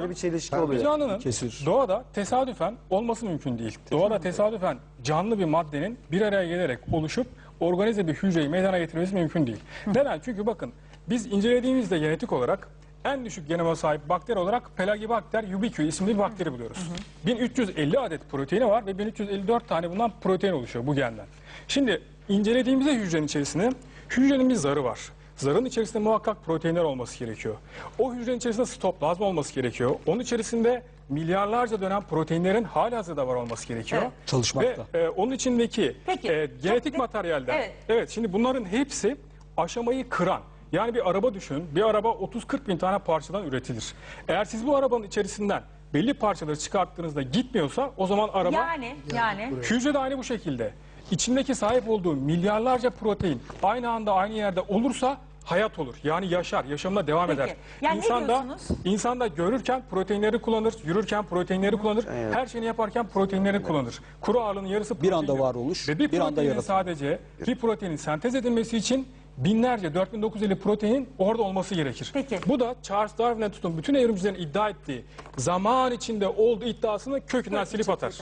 Böyle bir çelişki Bir oluyor. canlının Kesir. doğada tesadüfen olması mümkün değil. Doğada tesadüfen canlı bir maddenin bir araya gelerek oluşup organize bir hücreyi meydana getirmesi mümkün değil. Neden? Çünkü bakın biz incelediğimizde genetik olarak en düşük genome sahip bakteri olarak Pelagibacter ubiquui isimli bir bakteri buluyoruz. 1350 adet proteini var ve 1354 tane bundan protein oluşuyor bu genden. Şimdi incelediğimizde hücrenin içerisinde hücrenin bir zarı var. Zarın içerisinde muhakkak proteinler olması gerekiyor. O hücrenin içerisinde sitoplazma olması gerekiyor. Onun içerisinde milyarlarca dönen proteinlerin halihazırda var olması gerekiyor. Evet. Çalışmakta. Ve e, onun içindeki Peki, e, genetik çok- materyalden. Evet. Evet şimdi bunların hepsi aşamayı kıran. Yani bir araba düşün. Bir araba 30-40 bin tane parçadan üretilir. Eğer siz bu arabanın içerisinden belli parçaları çıkarttığınızda gitmiyorsa o zaman araba Yani yani Hücre de aynı bu şekilde. İçindeki sahip olduğu milyarlarca protein aynı anda aynı yerde olursa hayat olur. Yani yaşar, yaşamına devam Peki. eder. Yani ne İnsan da, diyorsunuz? insan da görürken proteinleri kullanır, yürürken proteinleri kullanır, her şeyini yaparken proteinleri kullanır. Kuru ağırlığının yarısı Bir proteindir. anda var oluş, Ve bir, bir anda proteinin yaratılır. sadece bir proteinin sentez edilmesi için binlerce 4950 proteinin orada olması gerekir. Peki. Bu da Charles Darwin'e tutun bütün evrimcilerin iddia ettiği zaman içinde olduğu iddiasını kökünden silip atar.